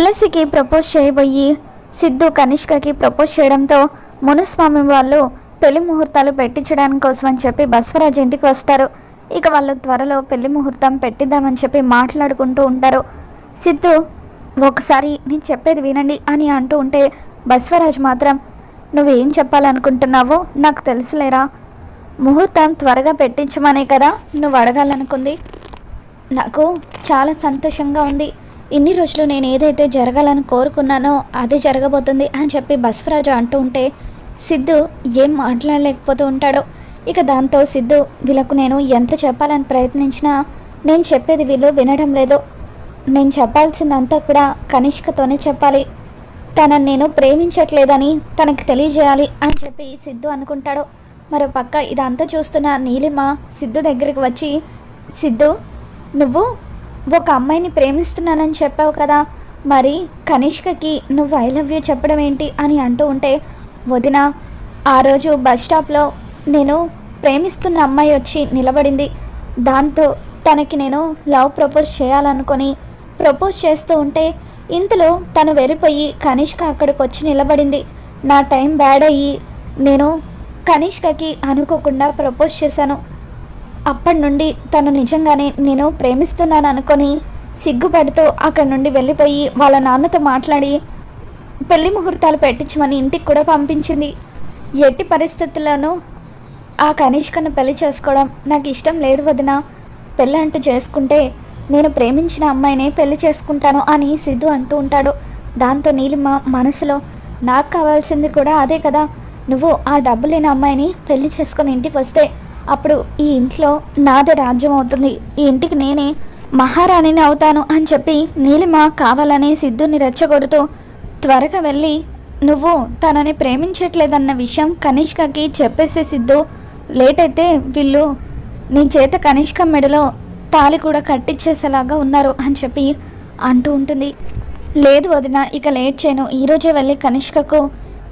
తులసికి ప్రపోజ్ చేయబోయి సిద్ధు కనిష్కకి ప్రపోజ్ చేయడంతో మునుస్వామి వాళ్ళు పెళ్ళి ముహూర్తాలు పెట్టించడానికి కోసం అని చెప్పి బస్వరాజ్ ఇంటికి వస్తారు. ఇక వాళ్ళు త్వరలో పెళ్ళి ముహూర్తం పెట్టిద్దామని చెప్పి మాట్లాడుకుంటూ ఉంటారు. సిద్ధు ఒకసారి నేను చెప్పేది వినండి అని అంటూ ఉంటే బస్వరాజ్ మాత్రం నువ్వేం చెప్పాలనుకుంటున్నావో నాకు తెలుసులేరా. ముహూర్తం త్వరగా పెట్టించమనే కదా నువ్వు అడగాలనుకుంది. నాకు చాలా సంతోషంగా ఉంది. ఇన్ని రోజులు నేను ఏదైతే జరగాలని కోరుకున్నానో అదే జరగబోతుంది అని చెప్పి బసవరాజు అంటూ ఉంటే సిద్ధు ఏం మాట్లాడలేకపోతూ ఉంటాడో. ఇక దాంతో సిద్ధు వీళ్ళకు నేను ఎంత చెప్పాలని ప్రయత్నించినా నేను చెప్పేది వీళ్ళు వినడం లేదు. నేను చెప్పాల్సిందంతా కూడా కనిష్కతోనే చెప్పాలి. తనని నేను ప్రేమించట్లేదని తనకు తెలియజేయాలి అని చెప్పి సిద్ధు అనుకుంటాడు. మరో పక్క ఇదంతా చూస్తున్న నీలిమ సిద్ధు దగ్గరికి వచ్చి సిద్ధు నువ్వు ఒక అమ్మాయిని ప్రేమిస్తున్నానని చెప్పావు కదా మరి కనిష్కకి నువ్వు ఐ లవ్ యూ చెప్పడం ఏంటి అని అంటూ ఉంటే వదిన ఆ రోజు బస్ స్టాప్లో నేను ప్రేమిస్తున్న అమ్మాయి వచ్చి నిలబడింది. దాంతో తనకి నేను లవ్ ప్రపోజ్ చేయాలనుకొని ప్రపోజ్ చేస్తూ ఉంటే ఇంతలో తను వెళ్ళిపోయి కనిష్క అక్కడికి వచ్చి నిలబడింది. నా టైం బ్యాడ్ అయ్యి నేను కనిష్కకి అనుకోకుండా ప్రపోజ్ చేశాను. అప్పటి నుండి తను నిజంగానే నేను ప్రేమిస్తున్నాను అనుకొని సిగ్గుపడుతూ అక్కడి నుండి వెళ్ళిపోయి వాళ్ళ నాన్నతో మాట్లాడి పెళ్ళి ముహూర్తాలు పెట్టించమని ఇంటికి కూడా పంపించింది. ఎట్టి పరిస్థితుల్లోనూ ఆ కనిష్కను పెళ్ళి చేసుకోవడం నాకు ఇష్టం లేదు వదిన. పెళ్ళి అంటూ చేసుకుంటే నేను ప్రేమించిన అమ్మాయిని పెళ్ళి చేసుకుంటాను అని సిద్ధు అంటూ ఉంటాడు. దాంతో నీలిమ మనసులో నాకు కావాల్సింది కూడా అదే కదా. నువ్వు ఆ డబ్బు లేని అమ్మాయిని పెళ్ళి చేసుకొని ఇంటికి వస్తే అప్పుడు ఈ ఇంట్లో నాదే రాజ్యం అవుతుంది. ఈ ఇంటికి నేనే మహారాణిని అవుతాను అని చెప్పి నీలిమ కావాలని సిద్ధుని రెచ్చగొడుతూ త్వరగా వెళ్ళి నువ్వు తనని ప్రేమించట్లేదన్న విషయం కనిష్కకి చెప్పేసే సిద్ధు లేట్ అయితే వీళ్ళు నీ చేత కనిష్క మెడలో తాళి కూడా కట్టించేసేలాగా ఉన్నారు అని చెప్పి అంటూ ఉంటుంది. లేదు వదిన ఇక లేట్ చేయను. ఈరోజే వెళ్ళి కనిష్కకు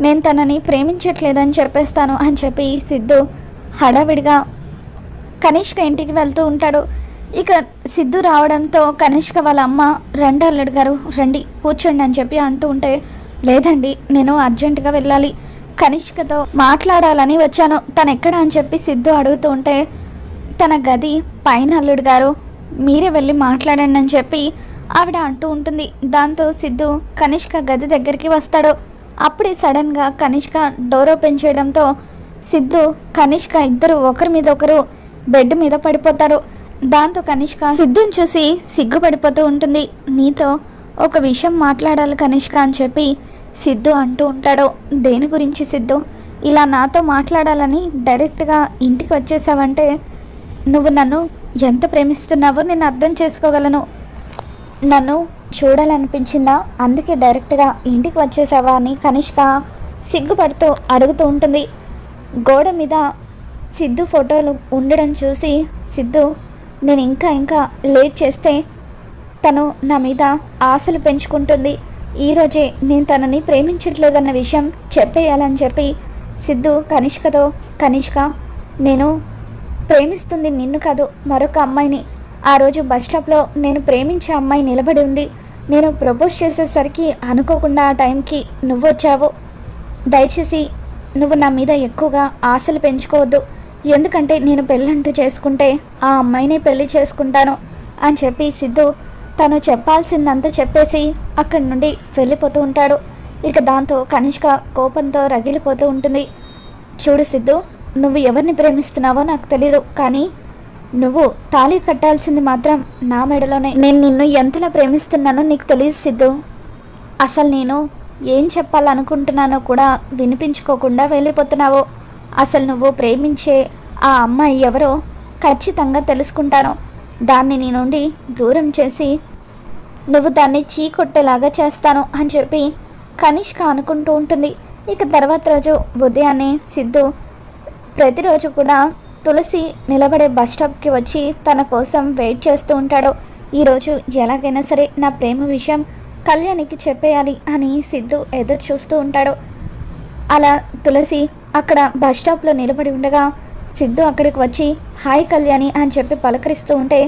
నేను తనని ప్రేమించట్లేదని చెప్పేస్తాను అని చెప్పి సిద్ధు హడావిడిగా కనిష్క ఇంటికి వెళ్తూ ఉంటాడు. ఇక సిద్ధు రావడంతో కనిష్క వాళ్ళ అమ్మ రండి అల్లుడు గారు రండి కూర్చోండి అని చెప్పి అంటూ ఉంటే లేదండి నేను అర్జెంటుగా వెళ్ళాలి. కనిష్కతో మాట్లాడాలని వచ్చాను. తను ఎక్కడ? అని చెప్పి సిద్ధు అడుగుతూ ఉంటే తన గది పైన అల్లుడు గారు మీరే వెళ్ళి మాట్లాడండి అని చెప్పి ఆవిడ అంటూ ఉంటుంది. దాంతో సిద్ధు కనిష్క గది దగ్గరికి వస్తాడు. అప్పుడే సడన్గా కనిష్క డోర్ ఓపెన్ చేయడంతో సిద్ధు కనిష్క ఇద్దరు ఒకరి మీద ఒకరు బెడ్ మీద పడిపోతారు. దాంతో కనిష్క సిద్ధుని చూసి సిగ్గుపడిపోతూ ఉంటుంది. నీతో ఒక విషయం మాట్లాడాలి కనిష్క అని చెప్పి సిద్ధు అంటూ ఉంటాడు. దేని గురించి సిద్ధు? ఇలా నాతో మాట్లాడాలని డైరెక్ట్గా ఇంటికి వచ్చేసావంటే నువ్వు నన్ను ఎంత ప్రేమిస్తున్నావో నేను అర్థం చేసుకోగలను. నన్ను చూడాలనిపించిందా? అందుకే డైరెక్ట్గా ఇంటికి వచ్చేసావా అని కనిష్క సిగ్గుపడుతూ అడుగుతూ ఉంటుంది. గోడ మీద సిద్ధు ఫోటోలు ఉండడం చూసి సిద్ధు నేను ఇంకా ఇంకా లేట్ చేస్తే తను నా మీద ఆశలు పెంచుకుంటుంది. ఈరోజే నేను తనని ప్రేమించట్లేదన్న విషయం చెప్పేయాలని చెప్పి సిద్ధు కనిష్కతో కనిష్క నేను ప్రేమిస్తుంది నిన్ను కాదు మరొక అమ్మాయిని. ఆ రోజు బస్ స్టాప్లో నేను ప్రేమించే అమ్మాయి నిలబడి ఉంది. నేను ప్రపోజ్ చేసేసరికి అనుకోకుండా ఆ టైంకి నువ్వు వచ్చావు దయచేసి నువ్వు నా మీద ఎక్కువగా ఆశలు పెంచుకోవద్దు. ఎందుకంటే నేను పెళ్ళంటూ చేసుకుంటే ఆ అమ్మాయిని పెళ్ళి చేసుకుంటాను అని చెప్పి సిద్ధు తను చెప్పాల్సిందంతా చెప్పేసి అక్కడి నుండి వెళ్ళిపోతూ ఉంటాడు. ఇక దాంతో కనిష్క కోపంతో రగిలిపోతూ ఉంటుంది. చూడు సిద్ధు నువ్వు ఎవరిని ప్రేమిస్తున్నావో నాకు తెలీదు కానీ నువ్వు తాళి కట్టాల్సింది మాత్రం నా మెడలోనే. నేను నిన్ను ఎంతలా ప్రేమిస్తున్నానో నీకు తెలియదు సిద్ధు. అసలు నేను ఏం చెప్పాలనుకుంటున్నానో కూడా వినిపించుకోకుండా వెళ్ళిపోతున్నావు. అసలు నువ్వు ప్రేమించే ఆ అమ్మాయి ఎవరో ఖచ్చితంగా తెలుసుకుంటాను. దాన్ని నీ నుండి దూరం చేసి నువ్వు దాన్ని చీకొట్టేలాగా చేస్తాను అని చెప్పి కనిష్క అనుకుంటూ ఉంటుంది. ఇక తర్వాత రోజు ఉదయాన్నే సిద్ధు ప్రతిరోజు కూడా తులసి నిలబడే బస్ స్టాప్కి వచ్చి తన కోసం వెయిట్ చేస్తూ ఉంటాడు. ఈరోజు ఎలాగైనా సరే నా ప్రేమ విషయం కళ్యాణికి చెప్పేయాలి అని సిద్ధు ఎదురు చూస్తూ ఉంటాడు. అలా తులసి అక్కడ బస్ స్టాప్లో నిలబడి ఉండగా సిద్ధు అక్కడికి వచ్చి హాయ్ కళ్యాణి అని చెప్పి పలకరిస్తూ ఉంటే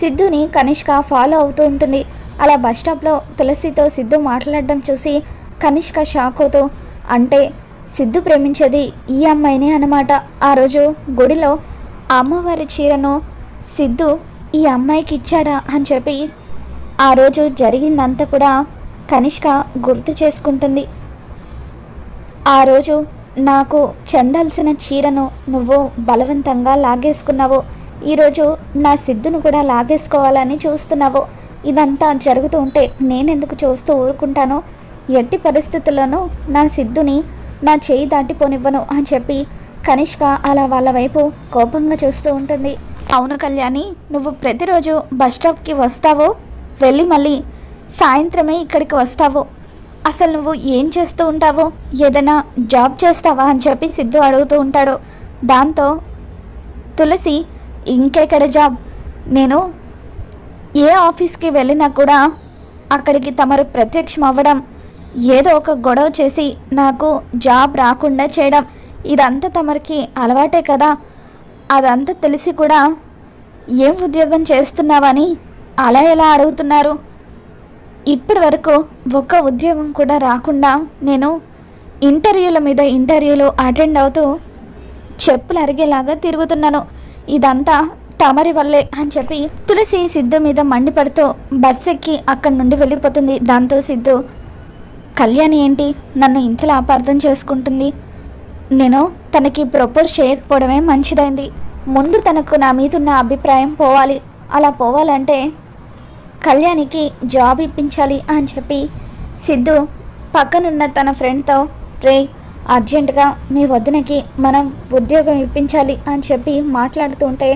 సిద్ధుని కనిష్క ఫాలో అవుతూ ఉంటుంది. అలా బస్ స్టాప్లో తులసితో సిద్ధు మాట్లాడడం చూసి కనిష్క షాక్ అవుతూ అంటే సిద్ధు ప్రేమించేది ఈ అమ్మాయినే అన్నమాట. ఆ రోజు గుడిలో అమ్మవారి చీరను సిద్ధు ఈ అమ్మాయికి ఇచ్చాడా అని చెప్పి ఆ రోజు జరిగిందంతా కూడా కనిష్క గుర్తు చేసుకుంటుంది. ఆ రోజు నాకు చెందాల్సిన చీరను నువ్వు బలవంతంగా లాగేసుకున్నావు. ఈరోజు నా సిద్ధును కూడా లాగేసుకోవాలని చూస్తున్నావు. ఇదంతా జరుగుతూ ఉంటే నేనెందుకు చూస్తూ ఊరుకుంటాను? ఎట్టి పరిస్థితుల్లోనూ నా సిద్ధుని నా చేయి దాటిపోనివ్వను అని చెప్పి కనిష్క అలా వాళ్ళ వైపు కోపంగా చూస్తూ ఉంటుంది. అవును కళ్యాణి నువ్వు ప్రతిరోజు బస్ స్టాప్కి వస్తావో? వెళ్ళి మళ్ళీ సాయంత్రమే ఇక్కడికి వస్తావు. అసలు నువ్వు ఏం చేస్తూ ఉంటావో ఏదైనా జాబ్ చేస్తావా అని చెప్పి సిద్ధు అడుగుతూ ఉంటాడు. దాంతో తులసి ఇంకెక్కడ జాబ్? నేను ఏ ఆఫీస్కి వెళ్ళినా కూడా అక్కడికి తమరు ప్రత్యక్షం అవ్వడం ఏదో ఒక గొడవ చేసి నాకు జాబ్ రాకుండా చేయడం ఇదంతా తమరికి అలవాటే కదా. అదంతా తెలిసి కూడా ఏం ఉద్యోగం చేస్తున్నావని అలా ఎలా అడుగుతున్నారు? ఇప్పటి వరకు ఒక్క ఉద్యోగం కూడా రాకుండా నేను ఇంటర్వ్యూల మీద ఇంటర్వ్యూలు అటెండ్ అవుతూ చెప్పులు అరిగేలాగా తిరుగుతున్నాను. ఇదంతా తమరి వల్లే అని చెప్పి తులసి సిద్ధు మీద మండిపడుతూ బస్ ఎక్కి అక్కడి నుండి వెళ్ళిపోతుంది. దాంతో సిద్ధు కళ్యాణి ఏంటి? నన్ను ఇంతలా అపార్థం చేసుకుంటుంది. నేను తనకి ప్రపోజ్ చేయకపోవడమే మంచిదైంది. ముందు తనకు నా మీద ఉన్న అభిప్రాయం పోవాలి. అలా పోవాలంటే కళ్యాణికి జాబ్ ఇప్పించాలి అని చెప్పి సిద్ధు పక్కనున్న తన ఫ్రెండ్తో రే అర్జెంటుగా మీ వదినకి మనం ఉద్యోగం ఇప్పించాలి అని చెప్పి మాట్లాడుతుంటే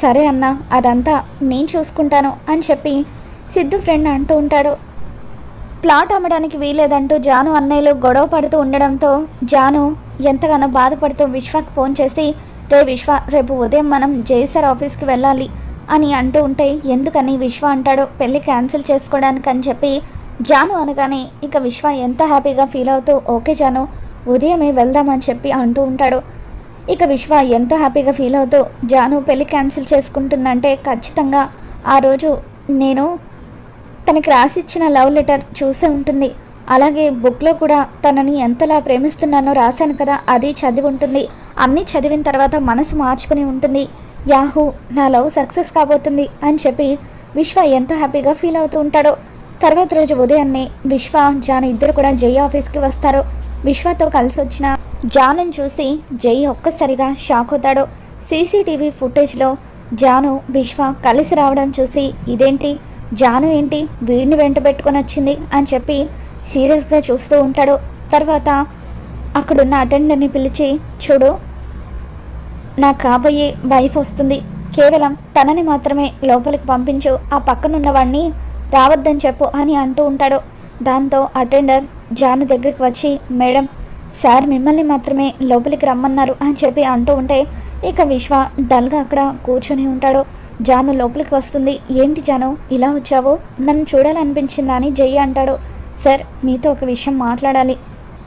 సరే అన్న అదంతా నేను చూసుకుంటాను అని చెప్పి సిద్ధు ఫ్రెండ్ అంటూ ఉంటాడు. ప్లాట్ అమ్మడానికి వీలేదంటూ జాను అన్నయ్యలు గొడవ పడుతూ ఉండడంతో జాను ఎంతగానో బాధపడుతూ విశ్వకి ఫోన్ చేసి రే విశ్వ రేపు ఉదయం మనం జేసర్ ఆఫీస్కి వెళ్ళాలి. అని అంటూ ఉంటే ఎందుకని విశ్వ అంటాడు? పెళ్ళి క్యాన్సిల్ చేసుకోవడానికి అని చెప్పి జాను అనగానే ఇక విశ్వ ఎంత హ్యాపీగా ఫీల్ అవుతూ ఓకే జాను ఉదయమే వెళ్దామని చెప్పి అంటూ ఉంటాడు. ఇక విశ్వ ఎంతో హ్యాపీగా ఫీల్ అవుతూ జాను పెళ్ళి క్యాన్సిల్ చేసుకుంటుందంటే ఖచ్చితంగా ఆ రోజు నేను తనకి రాసిచ్చిన లవ్ లెటర్ చూసే ఉంటుంది. అలాగే బుక్లో కూడా తనని ఎంతలా ప్రేమిస్తున్నానో రాశాను కదా అది చదివి ఉంటుంది. అన్నీ చదివిన తర్వాత మనసు మార్చుకుని ఉంటుంది. యాహూ నా లవ్ సక్సెస్ కాబోతుంది అని చెప్పి విశ్వ ఎంతో హ్యాపీగా ఫీల్ అవుతూ ఉంటాడో. తర్వాత రోజు ఉదయాన్నే విశ్వ జాన్ ఇద్దరు కూడా జై ఆఫీస్కి వస్తారు. విశ్వతో కలిసి వచ్చిన జాను చూసి జై ఒక్కసారిగా షాక్ అవుతాడు. సీసీటీవీ ఫుటేజ్లో జాను విశ్వ కలిసి రావడం చూసి ఇదేంటి? జాను ఏంటి? వీడిని వెంట పెట్టుకొని వచ్చింది అని చెప్పి సీరియస్గా చూస్తూ ఉంటాడు. తర్వాత అక్కడున్న అటెండర్ని పిలిచి చూడు నా కాబోయే వైఫ్ వస్తుంది. కేవలం తనని మాత్రమే లోపలికి పంపించు. ఆ పక్కనున్నవాడిని రావద్దని చెప్పు అని అంటూ ఉంటాడు. దాంతో అటెండర్ జాను దగ్గరికి వచ్చి మేడం సార్ మిమ్మల్ని మాత్రమే లోపలికి రమ్మన్నారు అని చెప్పి అంటూ ఉంటే ఇక విశ్వ డల్గా అక్కడ కూర్చొని ఉంటాడు. జాను లోపలికి వస్తుంది. ఏంటి జాను ఇలా వచ్చావు? నన్ను చూడాలనిపించిందా? అని జై అంటాడు. సార్ మీతో ఒక విషయం మాట్లాడాలి.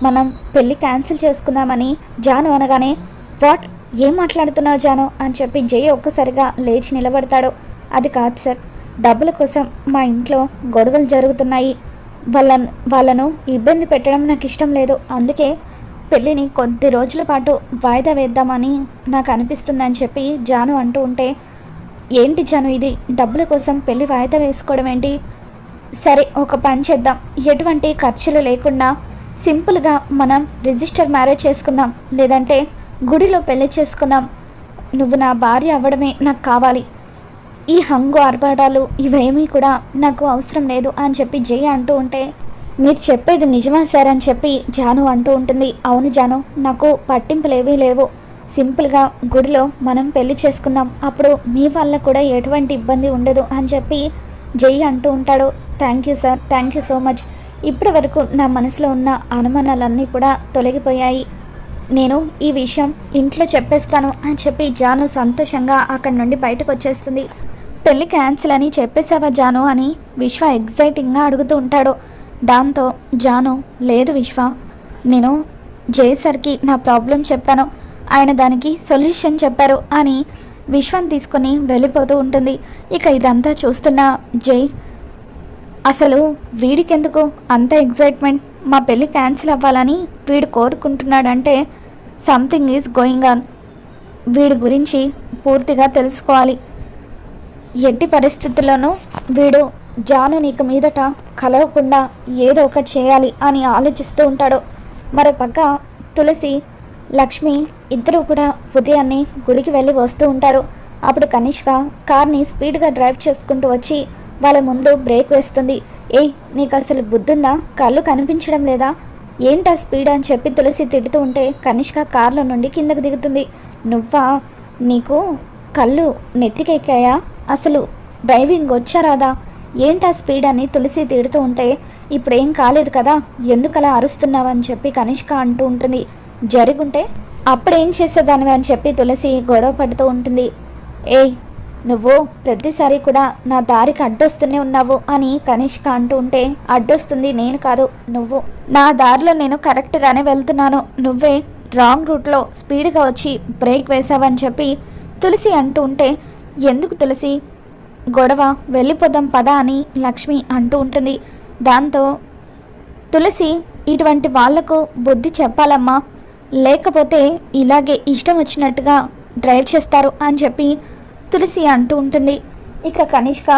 మనం పెళ్ళి క్యాన్సిల్ చేసుకుందామని జాను అనగానే వాట్? ఏం మాట్లాడుతున్నావు జాను? అని చెప్పి జయ ఒక్కసారిగా లేచి నిలబడతాడు. అది కాదు సార్ డబ్బుల కోసం మా ఇంట్లో గొడవలు జరుగుతున్నాయి. వాళ్ళ వాళ్ళను ఇబ్బంది పెట్టడం నాకు ఇష్టం లేదు. అందుకే పెళ్ళిని కొద్ది రోజుల పాటు వాయిదా వేద్దామని నాకు అనిపిస్తుందని చెప్పి జాను అంటూ ఉంటే ఏంటి జాను ఇది? డబ్బుల కోసం పెళ్ళి వాయిదా వేసుకోవడం ఏంటి? సరే ఒక పని చేద్దాం. ఎటువంటి ఖర్చులు లేకుండా సింపుల్గా మనం రిజిస్టర్ మ్యారేజ్ చేసుకుందాం. లేదంటే గుడిలో పెళ్ళి చేసుకుందాం. నువ్వు నా భార్య అవ్వడమే నాకు కావాలి. ఈ హంగు ఆర్భాటాలు ఇవేమీ కూడా నాకు అవసరం లేదు అని చెప్పి జయ అంటూ ఉంటే మీరు చెప్పేది నిజమా సార్ అని చెప్పి జాను అంటూ ఉంటుంది. అవును జాను నాకు పట్టింపులేవీ లేవు. సింపుల్గా గుడిలో మనం పెళ్ళి చేసుకుందాం. అప్పుడు మీ వల్ల కూడా ఎటువంటి ఇబ్బంది ఉండదు అని చెప్పి జై అంటూ ఉంటాడు. Thank you sir thank you so much. ఇప్పటి వరకు నా మనసులో ఉన్న అనుమానాలన్నీ కూడా తొలగిపోయాయి. నేను ఈ విషయం ఇంట్లో చెప్పేస్తాను అని చెప్పి జాను సంతోషంగా అక్కడి నుండి బయటకు వచ్చేస్తుంది. పెళ్ళి క్యాన్సిల్ అని చెప్పేసావా జాను అని విశ్వ ఎగ్జైటింగ్గా అడుగుతూ ఉంటాడు. దాంతో జాను లేదు విశ్వ నేను జై నా ప్రాబ్లం చెప్పాను. ఆయన దానికి సొల్యూషన్ చెప్పారు అని విశ్వం తీసుకొని వెళ్ళిపోతూ ఉంటుంది. ఇక ఇదంతా చూస్తున్న జై అసలు వీడికెందుకు అంత ఎగ్జైట్మెంట్ మా పెళ్ళి క్యాన్సిల్ అవ్వాలని వీడు కోరుకుంటున్నాడంటే సంథింగ్ ఈజ్ గోయింగ్ ఆన్. వీడి గురించి పూర్తిగా తెలుసుకోవాలి. ఎట్టి పరిస్థితుల్లోనూ వీడు జాను నీకు మీదట కలవకుండా ఏదో ఒకటి చేయాలి అని ఆలోచిస్తూ ఉంటాడు. మరోపక్క తులసి లక్ష్మి ఇద్దరు కూడా ఉదయాన్నే గుడికి వెళ్ళి వస్తూ ఉంటారు. అప్పుడు కనిష్క కార్ని స్పీడ్గా డ్రైవ్ చేసుకుంటూ వచ్చి వాళ్ళ ముందు బ్రేక్ వేస్తుంది. ఏయ్ నీకు అసలు బుద్ధుందా? కళ్ళు కనిపించడం లేదా? ఏంటా స్పీడ్ అని చెప్పి తులసి తిడుతూ ఉంటే కనిష్క కారులో నుండి కిందకు దిగుతుంది. నువ్వా? నీకు కళ్ళు నెత్తికెక్కాయా? అసలు డ్రైవింగ్ వచ్చారాదా ఏంటా స్పీడ్ అని తులసి తిడుతూ ఉంటే ఇప్పుడేం కాలేదు కదా? ఎందుకలా అరుస్తున్నావని చెప్పి కనిష్క అంటూ ఉంటుంది. జరుగుంటే అప్పుడేం చేసేదానివి? అని చెప్పి తులసి గొడవ పడుతూ ఉంటుంది. ఏయ్ నువ్వు ప్రతిసారి కూడా నా దారికి అడ్డొస్తూనే ఉన్నావు అని కనిష్క అంటూ ఉంటే అడ్డొస్తుంది నేను కాదు నువ్వు. నా దారిలో నేను కరెక్ట్గానే వెళ్తున్నాను. నువ్వే రాంగ్ రూట్లో స్పీడ్గా వచ్చి బ్రేక్ వేసావని చెప్పి తులసి అంటూ ఉంటే ఎందుకు తులసి? గొడవ వెళ్ళిపోదాం పద అని లక్ష్మి అంటూ ఉంటుంది. దాంతో తులసి ఇటువంటి వాళ్ళకు బుద్ధి చెప్పాలమ్మా. లేకపోతే ఇలాగే ఇష్టం వచ్చినట్టుగా డ్రైవ్ చేస్తారు అని చెప్పి తులసి అంటూ ఉంటుంది. ఇక కనిష్క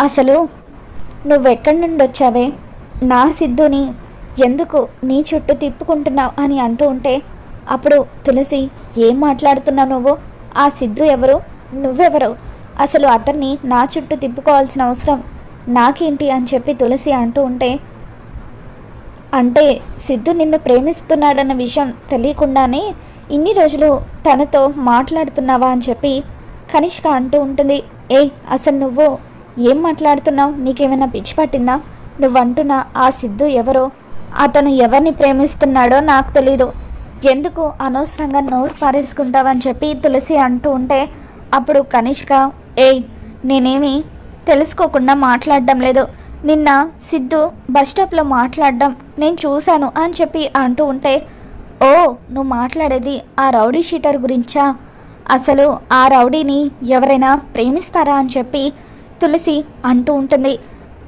అసలు నువ్వెక్కడి నుండి వచ్చావే నా సిద్ధుని ఎందుకు నీ చుట్టూ తిప్పుకుంటున్నావు? అని అంటూ ఉంటే అప్పుడు తులసి ఏం మాట్లాడుతున్నావు నువ్వు? ఆ సిద్ధు ఎవరు? నువ్వెవరు? అసలు అతన్ని నా చుట్టూ తిప్పుకోవాల్సిన అవసరం నాకేంటి? అని చెప్పి తులసి అంటూ ఉంటే అంటే సిద్ధు నిన్ను ప్రేమిస్తున్నాడన్న విషయం తెలియకుండానే ఇన్ని రోజులు తనతో మాట్లాడుతున్నావా? అని చెప్పి కనిష్క అంటూ ఉంటుంది. ఏయ్ అసలు నువ్వు ఏం మాట్లాడుతున్నావు? నీకేమైనా పిచ్చి పట్టిందా? నువ్వు అంటున్న ఆ సిద్ధు ఎవరో? అతను ఎవరిని ప్రేమిస్తున్నాడో నాకు తెలీదు. ఎందుకు అనవసరంగా నోరు పారేసుకుంటావని చెప్పి తులసి అంటూ ఉంటే అప్పుడు కనిష్క ఏయ్ నేనేమి తెలుసుకోకుండా మాట్లాడడం లేదు. నిన్న సిద్ధు బస్ స్టాప్లో మాట్లాడడం నేను చూశాను అని చెప్పి అంటూ ఉంటే ఓ నువ్వు మాట్లాడేది ఆ రౌడీ షీటర్ గురించా? అసలు ఆ రౌడీని ఎవరైనా ప్రేమిస్తారా అని చెప్పి తులసి అంటూ ఉంటుంది.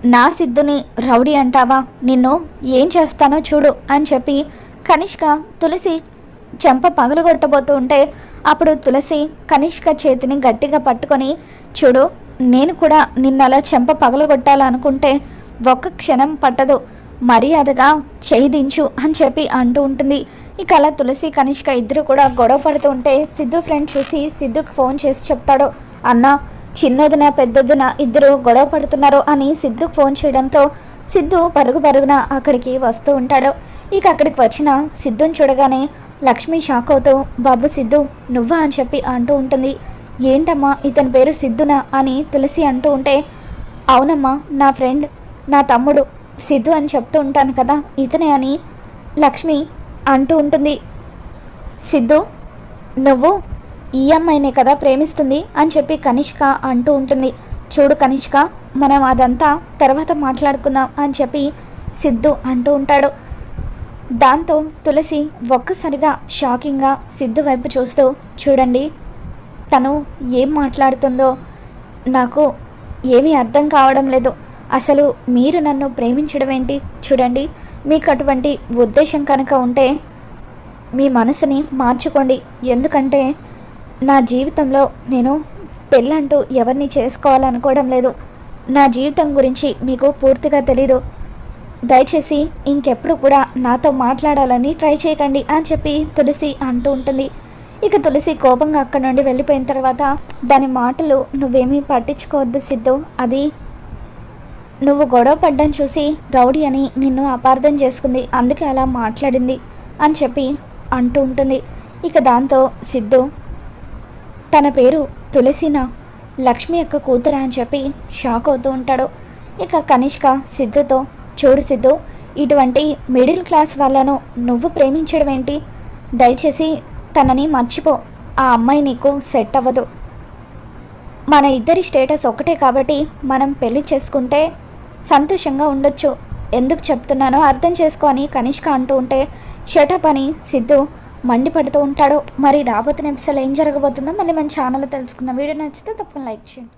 నా సిద్ధుని రౌడీ అంటావా? నిన్ను ఏం చేస్తానో చూడు అని చెప్పి కనిష్క తులసి చెంప పగలగొట్టబోతూ ఉంటే అప్పుడు తులసి కనిష్క చేతిని గట్టిగా పట్టుకొని చూడు నేను కూడా నిన్నలా చెంప పగలగొట్టాలనుకుంటే ఒక్క క్షణం పట్టదు. మర్యాదగా చేయిదించు అని చెప్పి అంటూ ఉంటుంది. ఇక అలా తులసి కనిష్క ఇద్దరు కూడా గొడవ పడుతూ ఉంటే సిద్ధు ఫ్రెండ్ చూసి సిద్ధుకి ఫోన్ చేసి చెప్తాడు. అన్న చిన్నదిన పెద్దదిన ఇద్దరు గొడవ పడుతున్నారు అని సిద్ధుకు ఫోన్ చేయడంతో సిద్ధు పరుగు పరుగున అక్కడికి వస్తూ ఉంటాడు. ఇక అక్కడికి వచ్చిన సిద్ధుని చూడగానే లక్ష్మి షాక్ అవుతూ బాబు సిద్ధు నువ్వా? అని చెప్పి అంటూ ఉంటుంది. ఏంటమ్మా ఇతని పేరు సిద్ధునా? అని తులసి అంటూ ఉంటే అవునమ్మా నా ఫ్రెండ్ నా తమ్ముడు సిద్ధు అని చెప్తూ ఉంటాను కదా ఇతనే అని లక్ష్మి అంటూ ఉంటుంది. సిద్ధు నువ్వు ఈ అమ్మాయినే కదా ప్రేమిస్తుంది? అని చెప్పి కనిష్క అంటూ ఉంటుంది. చూడు కనిష్క మనం అదంతా తర్వాత మాట్లాడుకుందాం అని చెప్పి సిద్ధు అంటూ ఉంటాడు. దాంతో తులసి ఒక్కసారిగా షాకింగ్గా సిద్ధు వైపు చూస్తూ చూడండి తను ఏం మాట్లాడుతుందో నాకు ఏమీ అర్థం కావడం లేదు. అసలు మీరు నన్ను ప్రేమించడం ఏంటి? చూడండి మీకు అటువంటి ఉద్దేశం కనుక ఉంటే మీ మనసుని మార్చుకోండి. ఎందుకంటే నా జీవితంలో నేను పెళ్ళంటూ ఎవరిని చేసుకోవాలనుకోవడం లేదు. నా జీవితం గురించి మీకు పూర్తిగా తెలీదు. దయచేసి ఇంకెప్పుడు కూడా నాతో మాట్లాడాలని ట్రై చేయకండి అని చెప్పి తులసి అంటూ ఉంటుంది. ఇక తులసి కోపంగా అక్కడి నుండి వెళ్ళిపోయిన తర్వాత దాని మాటలు నువ్వేమీ పట్టించుకోవద్దు సిద్ధు. అది నువ్వు గొడవ పడ్డం చూసి రౌడీ అని నిన్ను అపార్థం చేసుకుంది. అందుకే అలా మాట్లాడింది అని చెప్పి అంటూ ఉంటుంది. ఇక దాంతో సిద్ధు తన పేరు తులసినా లక్ష్మి యొక్క కూతురా అని చెప్పి షాక్ అవుతూ ఉంటాడు. ఇక కనిష్క సిద్ధుతో చూడు సిద్ధు ఇటువంటి మిడిల్ క్లాస్ వాళ్ళను నువ్వు ప్రేమించడం ఏంటి? దయచేసి తనని మర్చిపో. ఆ అమ్మాయి నీకు సెట్ అవ్వదు. మన ఇద్దరి స్టేటస్ ఒకటే కాబట్టి మనం పెళ్ళి చేసుకుంటే సంతోషంగా ఉండొచ్చు. ఎందుకు చెప్తున్నానో అర్థం చేసుకొని కనిష్క అంటూ ఉంటే షటప్ అని సిద్ధు మండిపడుతూ ఉంటాడు. మరి రాబోతున్న ఎపిసోడ్ ఏం జరగబోతుందో మళ్ళీ మన ఛానల్లో తెలుసుకుందాం. వీడియో నచ్చితే తప్పని లైక్ చేయండి.